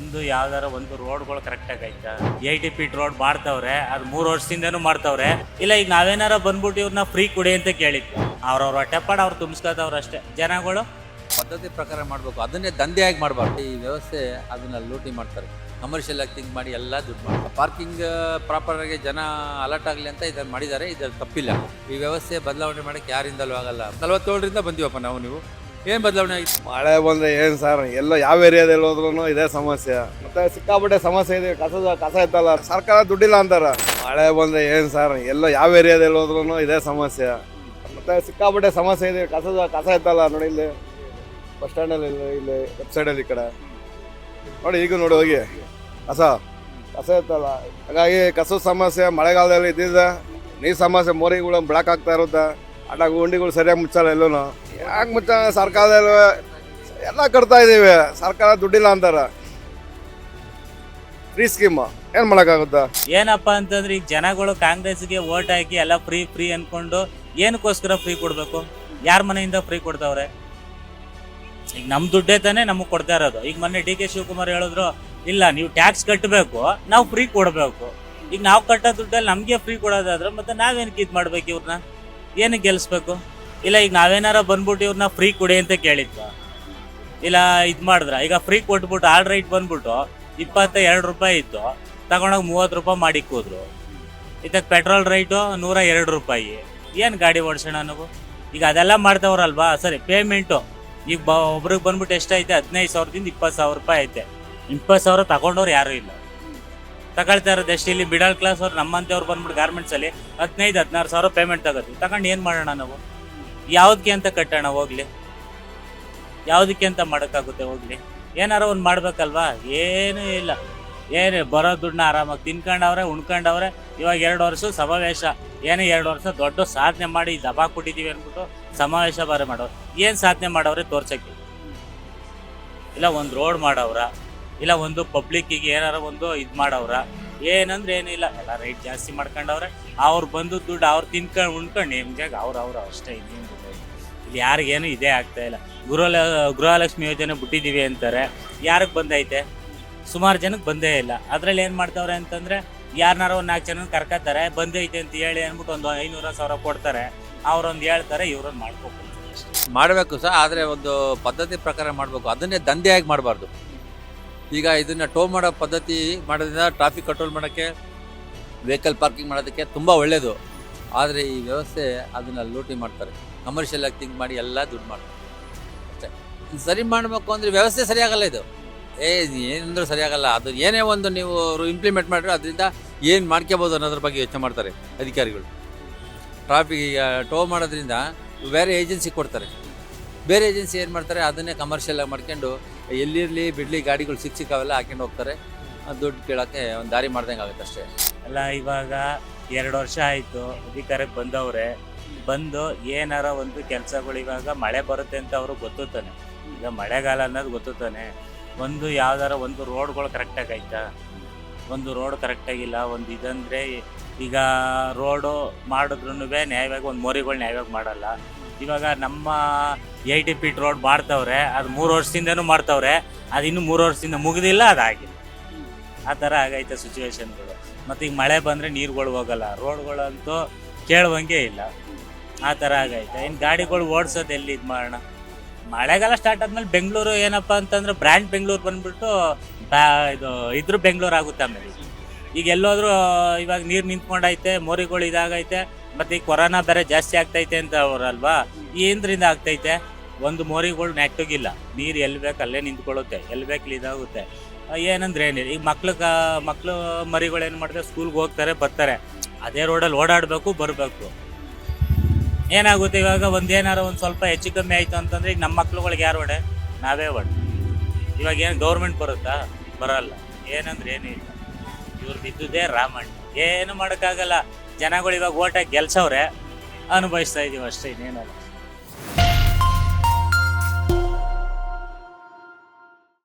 ಒಂದು ಯಾವ್ದಾರ ಒಂದು ರೋಡ್ಗಳು ಕರೆಕ್ಟಾಗಿ ಆಯ್ತಾ? ಏಯ್ಟಿ ಫೀಟ್ ರೋಡ್ ಮಾಡ್ತವ್ರೆ, ಅದು ಮೂರು ವರ್ಷದಿಂದನೂ ಮಾಡ್ತವ್ರೆ. ಇಲ್ಲ, ಈಗ ನಾವೇನಾರ ಬಂದ್ಬಿಟ್ಟು ಇವ್ರನ್ನ ಫ್ರೀ ಕೊಡಿ ಅಂತ ಕೇಳಿದ್ವಿ. ಅವ್ರವ್ರ ಹೊಟ್ಟೆಪಾಡ ಅವ್ರು ತುಂಬಿಸ್ಕೊತವ್ರು ಅಷ್ಟೇ. ಜನಗಳು? ಪದ್ಧತಿ ಪ್ರಕಾರ ಮಾಡಬೇಕು. ಅದನ್ನೇ ದಂಧೆಯಾಗಿ ಮಾಡಬಾರ್ದು. ಈ ವ್ಯವಸ್ಥೆ ಅದನ್ನ ಲೂಟಿ ಮಾಡ್ತಾರೆ. ಕಮರ್ಷಿಯಲ್ ಆಗಿ ಥಿಂಕ್ ಮಾಡಿ ಎಲ್ಲ ದುಡ್ಡು ಮಾಡ್ತಾರೆ. ಪಾರ್ಕಿಂಗ್ ಪ್ರಾಪರ್ ಆಗಿ ಜನ ಅಲರ್ಟ್ ಆಗಲಿ ಅಂತ ಇದನ್ನು ಮಾಡಿದ್ದಾರೆ. ಇದ್ರ ತಪ್ಪಿಲ್ಲ. ಈ ವ್ಯವಸ್ಥೆ ಬದಲಾವಣೆ ಮಾಡಕ್ಕೆ ಯಾರಿಂದಲೂ ಆಗಲ್ಲ. ನಲವತ್ತೇಳರಿಂದ ಬಂದಿವಪ್ಪ ನಾವು ನೀವು. ಏನು ಬದಲಾವಣೆ ಆಗಿದೆ ಮಳೆ ಬಂದ್ರೆ ಏನ್ ಸರ್ ಎಲ್ಲ ಯಾವ ಏರಿಯಾದಲ್ಲಿ ಹೋದ್ರು ಇದೇ ಸಮಸ್ಯೆ. ಮತ್ತೆ ಸಿಕ್ಕಾಪಟ್ಟೆ ಸಮಸ್ಯೆ ಇದೆ. ಕಸದ ಕಸ ಇತ್ತಲ್ಲ ಸರ್ಕಾರ ದುಡ್ಡಿಲ್ಲ ಅಂತಾರ. ಮಳೆ ಬಂದ್ರೆ ಏನ್ ಸರ್ ಎಲ್ಲ ಯಾವ ಏರಿಯಾದಲ್ಲಿ ಹೋದ್ರು ಇದೇ ಸಮಸ್ಯೆ. ಮತ್ತೆ ಸಿಕ್ಕಾಪಟ್ಟೆ ಸಮಸ್ಯೆ ಇದೆ. ಕಸದ ಕಸ ಇತ್ತಲ್ಲ ನೋಡಿ ಇಲ್ಲಿ, ಬಸ್ ಸ್ಟ್ಯಾಂಡಲ್ಲಿ ಇಲ್ಲಿ ಇಲ್ಲಿ ಲೆಫ್ಟ್ ಸೈಡಲ್ಲಿ ಈ ಕಡೆ. ನೋಡಿ, ಈಗ ನೋಡಿ ಹೋಗಿ. ಕಸ ಕಸ ಇತ್ತಲ್ಲ ಹಾಗಾಗಿ ಕಸದ ಸಮಸ್ಯೆ ಮಳೆಗಾಲದಲ್ಲಿ ಇದ್ದಿದ್ದ ನೀರು ಸಮಸ್ಯೆ ಮೋರಿಗಳು ಬ್ಲಾಕ್ ಆಗ್ತಾ ಇರುತ್ತೆ. ಅಡ್ಡ ಗುಂಡಿಗಳು ಸರಿಯಾಗಿ ಮುಚ್ಚಲ್ಲ ಎಲ್ಲೂ ಯಾಕೆ ಮುಚ್ಚ ಸರ್ಕಾರದ ಎಲ್ಲ ಕಟ್ತಾ ಇದ್ದೀವಿ. ಸರ್ಕಾರ ದುಡ್ಡಿಲ್ಲ ಅಂತಾರ. ಫ್ರೀ ಸ್ಕೀಮ್ ಏನು ಮಾಡೋಕ್ಕಾಗುತ್ತಾ? ಏನಪ್ಪ ಅಂತಂದ್ರೆ ಈಗ ಜನಗಳು ಕಾಂಗ್ರೆಸ್ಗೆ ಓಟ್ ಹಾಕಿ ಎಲ್ಲ ಫ್ರೀ ಫ್ರೀ ಅನ್ಕೊಂಡು ಏನಕ್ಕೋಸ್ಕರ ಫ್ರೀ ಕೊಡಬೇಕು? ಯಾರ ಮನೆಯಿಂದ ಫ್ರೀ ಕೊಡ್ತಾವ್ರೆ? ಈಗ ನಮ್ಮ ದುಡ್ಡೇ ತಾನೇ ನಮಗೆ ಕೊಡ್ತಾ ಇರೋದು. ಈಗ ಮೊನ್ನೆ ಡಿ ಕೆ ಶಿವಕುಮಾರ್ ಹೇಳಿದ್ರು, ಇಲ್ಲ, ನೀವು ಟ್ಯಾಕ್ಸ್ ಕಟ್ಟಬೇಕು ನಾವು ಫ್ರೀ ಕೊಡಬೇಕು. ಈಗ ನಾವು ಕಟ್ಟೋ ದುಡ್ಡಲ್ಲಿ ನಮಗೆ ಫ್ರೀ ಕೊಡೋದಾದ್ರೆ ಮತ್ತೆ ನಾವೇನಕ್ಕೆ ಇದು ಮಾಡ್ಬೇಕು ಇವ್ರನ್ನ ಏನಕ್ಕೆ ಗೆಲ್ಲಿಸ್ಬೇಕು ಇಲ್ಲ, ಈಗ ನಾವೇನಾರ ಬಂದ್ಬಿಟ್ಟು ಇವ್ರನ್ನ ಫ್ರೀ ಕೊಡಿ ಅಂತ ಕೇಳಿದ್ವಾ? ಇಲ್ಲ, ಇದು ಮಾಡಿದ್ರ? ಈಗ ಫ್ರೀ ಕೊಟ್ಬಿಟ್ಟು ಆಲ್ ರೈಟ್ ಬಂದ್ಬಿಟ್ಟು ಇಪ್ಪತ್ತ ಎರಡು ರೂಪಾಯಿ ಇತ್ತು, ತಗೊಂಡೋಗಿ ಮೂವತ್ತು ರೂಪಾಯಿ ಮಾಡಿ ಕೂದ್ರು. ಇದಕ್ಕೆ ಪೆಟ್ರೋಲ್ ರೇಟು ನೂರ ಎರಡು ರೂಪಾಯಿ. ಏನು ಗಾಡಿ ಓಡಿಸೋಣ ನಾವು? ಈಗ ಅದೆಲ್ಲ ಮಾಡ್ತಾವ್ರಲ್ವಾ ಸರಿ ಪೇಮೆಂಟು ಈಗ ಬ ಒಬ್ರಿಗೆ ಬಂದ್ಬಿಟ್ಟು ಎಷ್ಟೈತೆ ಹದಿನೈದು ಸಾವಿರದಿಂದ ಇಪ್ಪತ್ತು ಸಾವಿರ ರೂಪಾಯಿ ಐತೆ. ಇಪ್ಪತ್ತು ಸಾವಿರ ತಗೊಂಡವ್ರು ಯಾರೂ ಇಲ್ಲ. ತಗೊಳ್ತಾ ಇರೋದು ಎಷ್ಟು? ಇಲ್ಲಿ ಮಿಡಲ್ ಕ್ಲಾಸ್ ಅವ್ರು ನಮ್ಮಂತೆವ್ರು ಬಂದ್ಬಿಟ್ಟು ಗಾರ್ಮೆಂಟ್ಸಲ್ಲಿ ಹದಿನೈದು, ಹದಿನಾರು ಸಾವಿರ ಪೇಮೆಂಟ್ ತಗೋತೀವಿ. ತಗೊಂಡು ಏನು ಮಾಡೋಣ ನಾವು? ಯಾವುದಕ್ಕೆ ಅಂತ ಕಟ್ಟೋಣ ಹೋಗ್ಲಿ. ಯಾವುದಕ್ಕೆ ಅಂತ ಮಾಡೋಕ್ಕಾಗುತ್ತೆ ಹೋಗ್ಲಿ. ಏನಾರ ಒಂದು ಮಾಡ್ಬೇಕಲ್ವಾ? ಏನೂ ಇಲ್ಲ. ಏನೇ ಬರೋ ದುಡ್ಡನ್ನ ಆರಾಮಾಗಿ ತಿನ್ಕೊಂಡವ್ರೆ, ಉಣ್ಕೊಂಡವ್ರೆ, ಇವಾಗ ಎರಡು ವರ್ಷ ಸಮಾವೇಶ. ಏನೋ ಎರಡು ವರ್ಷ ದೊಡ್ಡ ಸಾಧನೆ ಮಾಡಿ ದಬಾ ಕೊಟ್ಟಿದ್ದೀವಿ ಅಂದ್ಬಿಟ್ಟು ಸಮಾವೇಶ ಬಾರಿ ಮಾಡೋರು. ಏನು ಸಾಧನೆ ಮಾಡೋರೆ ತೋರ್ಸಕ್ಕೆ. ಇಲ್ಲ, ಒಂದು ರೋಡ್ ಮಾಡವ್ರ. ಇಲ್ಲ, ಒಂದು ಪಬ್ಲಿಕ್ಕಿಗೆ ಏನಾರ ಒಂದು ಇದು ಮಾಡವ್ರ. ಏನಂದ್ರೆ ಏನಿಲ್ಲ, ಎಲ್ಲ ರೈಟ್ ಜಾಸ್ತಿ ಮಾಡ್ಕೊಂಡವ್ರೆ. ಅವ್ರು ಬಂದು ದುಡ್ಡು ಅವ್ರು ತಿನ್ಕೊಂಡು ಉಣ್ಕೊಂಡು ನಿಮ್ಗಾಗಿ ಅವ್ರು ಅವ್ರು ಅಷ್ಟೇ, ಇನ್ನೇನು ಇಲ್ಲಿ ಯಾರಿಗೇನು ಇದೇ ಆಗ್ತಾ ಇಲ್ಲ. ಗೃಹ ಗೃಹಲಕ್ಷ್ಮಿ ಯೋಜನೆ ಬಿಟ್ಟಿದ್ದೀವಿ ಅಂತಾರೆ. ಯಾರಿಗೆ ಬಂದೈತೆ? ಸುಮಾರು ಜನಕ್ಕೆ ಬಂದೇ ಇಲ್ಲ. ಅದರಲ್ಲಿ ಏನು ಮಾಡ್ತಾವ್ರೆ ಅಂತಂದರೆ ಯಾರನ್ನಾರ ಒಂದು ನಾಲ್ಕು ಜನ ಕರ್ಕತ್ತಾರೆ ಬಂದೈತೆ ಅಂತ ಹೇಳಿ ಅಂದ್ಬಿಟ್ಟು ಒಂದು ಐನೂರ ಸಾವಿರ ಕೊಡ್ತಾರೆ. ಅವ್ರೊಂದು ಹೇಳ್ತಾರೆ ಇವ್ರೊಂದು ಮಾಡ್ಕೊಬೇಕು ಮಾಡಬೇಕು ಸರ್, ಆದರೆ ಒಂದು ಪದ್ಧತಿ ಪ್ರಕಾರ ಮಾಡಬೇಕು. ಅದನ್ನೇ ದಂಧೆಯಾಗಿ ಮಾಡಬಾರ್ದು. ಈಗ ಇದನ್ನು ಟೋ ಮಾಡೋ ಪದ್ಧತಿ ಮಾಡೋದ್ರಿಂದ ಟ್ರಾಫಿಕ್ ಕಂಟ್ರೋಲ್ ಮಾಡೋಕ್ಕೆ ವೆಹಿಕಲ್ ಪಾರ್ಕಿಂಗ್ ಮಾಡೋದಕ್ಕೆ ತುಂಬ ಒಳ್ಳೆಯದು ಆದರೆ ಈ ವ್ಯವಸ್ಥೆ ಅದನ್ನು ಲೂಟಿ ಮಾಡ್ತಾರೆ. ಕಮರ್ಷಿಯಲ್ ಆಗಿ ಥಿಂಕ್ ಮಾಡಿ ಎಲ್ಲ ದುಡ್ಡು ಮಾಡ್ತಾರೆ. ಅಷ್ಟೇ. ಸರಿ ಮಾಡಬೇಕು ಅಂದರೆ ವ್ಯವಸ್ಥೆ ಸರಿಯಾಗಲ್ಲ ಇದು. ಏ ಏನಂದ್ರೂ ಸರಿಯಾಗಲ್ಲ. ಅದು ಏನೇ ಒಂದು ನೀವು ಇಂಪ್ಲಿಮೆಂಟ್ ಮಾಡಿದ್ರೆ ಅದರಿಂದ ಏನು ಮಾಡ್ಕೋಬೋದು ಅನ್ನೋದ್ರ ಬಗ್ಗೆ ಯೋಚನೆ ಮಾಡ್ತಾರೆ ಅಧಿಕಾರಿಗಳು. ಟ್ರಾಫಿಕ್ ಈಗ ಟೋ ಮಾಡೋದ್ರಿಂದ, ಬೇರೆ ಏಜೆನ್ಸಿ ಕೊಡ್ತಾರೆ. ಬೇರೆ ಏಜೆನ್ಸಿ ಏನು ಮಾಡ್ತಾರೆ, ಅದನ್ನೇ ಕಮರ್ಷಿಯಲ್ ಆಗಿ ಮಾಡ್ಕೊಂಡು ಎಲ್ಲಿರಲಿ ಬಿಡಲಿ ಗಾಡಿಗಳು ಸಿಕ್ಕ ಸಿಕ್ಕಾವೆಲ್ಲ ಹಾಕೊಂಡು ಹೋಗ್ತಾರೆ. ದುಡ್ಡು ಕೇಳೋಕ್ಕೆ ಒಂದು ದಾರಿ ಮಾಡ್ದಂಗೆ ಆಗುತ್ತೆ ಅಷ್ಟೇ. ಅಲ್ಲ, ಇವಾಗ ಎರಡು ವರ್ಷ ಆಯಿತು, ಅಧಿಕಾರಕ್ಕೆ ಬಂದವ್ರೆ. ಬಂದು ಏನಾರ ಒಂದು ಕೆಲಸಗಳು ಇವಾಗ ಮಳೆ ಬರುತ್ತೆ ಅಂತ ಅವರು ಗೊತ್ತುತ್ತಾನೆ ಈಗ ಮಳೆಗಾಲ ಅನ್ನೋದು ಗೊತ್ತುತ್ತಾನೆ ಒಂದು ಯಾವ್ದಾರ ಒಂದು ರೋಡ್ಗಳು ಕರೆಕ್ಟಾಗಿ ಆಯ್ತಾ? ಒಂದು ರೋಡ್ ಕರೆಕ್ಟಾಗಿಲ್ಲ ಒಂದು ಇದಂದರೆ ಈಗ ರೋಡು ಮಾಡಿದ್ರು ನ್ಯಾಯವಾಗಿ, ಒಂದು ಮೋರಿಗಳು ನ್ಯಾಯವಾಗಿ ಮಾಡಲ್ಲ. ಇವಾಗ ನಮ್ಮ ಏಯ್ಟಿ ಫೀಟ್ ರೋಡ್ ಮಾಡ್ತವ್ರೆ, ಅದು ಮೂರು ವರ್ಷದಿಂದನೂ ಮಾಡ್ತವ್ರೆ, ಅದು ಇನ್ನು ಮೂರು ವರ್ಷದಿಂದ ಮುಗಿದಿಲ್ಲ ಅದಾಗಿಲ್ಲ ಆ ಥರ ಆಗೈತೆ ಸಿಚುವೇಶನ್ಗಳು ಮತ್ತು ಈಗ ಮಳೆ ಬಂದರೆ ನೀರುಗಳು ಹೋಗಲ್ಲ, ರೋಡ್ಗಳಂತೂ ಕೇಳುವಂಗೆ ಇಲ್ಲ. ಆ ಥರ ಆಗೈತೆ. ಇನ್ನು ಗಾಡಿಗಳು ಓಡಿಸೋದು ಎಲ್ಲಿ ಇದು ಮಾಡೋಣ ಮಳೆಗಾಲ ಸ್ಟಾರ್ಟ್ ಆದ್ಮೇಲೆ ಬೆಂಗಳೂರು ಏನಪ್ಪ ಅಂತಂದ್ರೆ ಬ್ರ್ಯಾಂಡ್ ಬೆಂಗಳೂರು ಬಂದ್ಬಿಟ್ಟು ಬ್ಯಾ, ಇದು ಇದ್ರ ಬೆಂಗಳೂರು ಆಗುತ್ತೆ ಆಮೇಲೆ. ಈಗ ಎಲ್ಲೋದ್ರೂ ಇವಾಗ ನೀರು ನಿಂತ್ಕೊಂಡೈತೆ, ಮೋರಿಗಳು ಇದಾಗೈತೆ ಮತ್ತು ಈ ಕೊರೋನಾ ಬೇರೆ ಜಾಸ್ತಿ ಆಗ್ತೈತೆ ಅಂತ ಅವರಲ್ವಾ ಏನ್ರಿಂದ ಆಗ್ತೈತೆ. ಒಂದು ಮೋರಿಗಳು ನೆಟ್ಟೋಗಿಲ್ಲ. ನೀರು ಎಲ್ಲಿ ಬೇಕು ಅಲ್ಲೇ ನಿಂತ್ಕೊಳ್ಳುತ್ತೆ. ಎಲ್ಲಿ ಬೇಕು ಇದಾಗುತ್ತೆ ಏನಂದ್ರೆ ಏನಿಲ್ಲ. ಈಗ ಮಕ್ಳು ಮಕ್ಳು ಮರಿಗಳು ಏನು ಮಾಡ್ತಾರೆ? ಸ್ಕೂಲ್ಗೆ ಹೋಗ್ತಾರೆ, ಬರ್ತಾರೆ. ಅದೇ ರೋಡಲ್ಲಿ ಓಡಾಡಬೇಕು, ಬರಬೇಕು. ಏನಾಗುತ್ತೆ ಇವಾಗ? ಒಂದೇನಾರು ಒಂದು ಸ್ವಲ್ಪ ಹೆಚ್ಚು ಕಮ್ಮಿ ಆಯಿತು ಅಂತಂದ್ರೆ ಈಗ ನಮ್ಮ ಮಕ್ಳುಗಳಿಗೆ ಯಾರು ಹೊಡೆ? ನಾವೇ ಹೊಡೆ. ಇವಾಗ ಏನು ಗೌರ್ಮೆಂಟ್ ಬರುತ್ತಾ? ಬರಲ್ಲ. ಏನಂದ್ರೆ ಏನಿಲ್ಲ. ಇವ್ರದ್ದು ಇದ್ದುದೇ ರಾಮಣ್ಣ. ಏನು ಮಾಡೋಕ್ಕಾಗಲ್ಲ. ಜನಗಳು ಇವಾಗ ಓಟಾಗಿ ಗೆಲ್ಸವ್ರೆ ಅನುಭವಿಸ್ತಾ ಇದೀವಿ ಅಷ್ಟೇ ಇನ್ನೇನಲ್ಲ.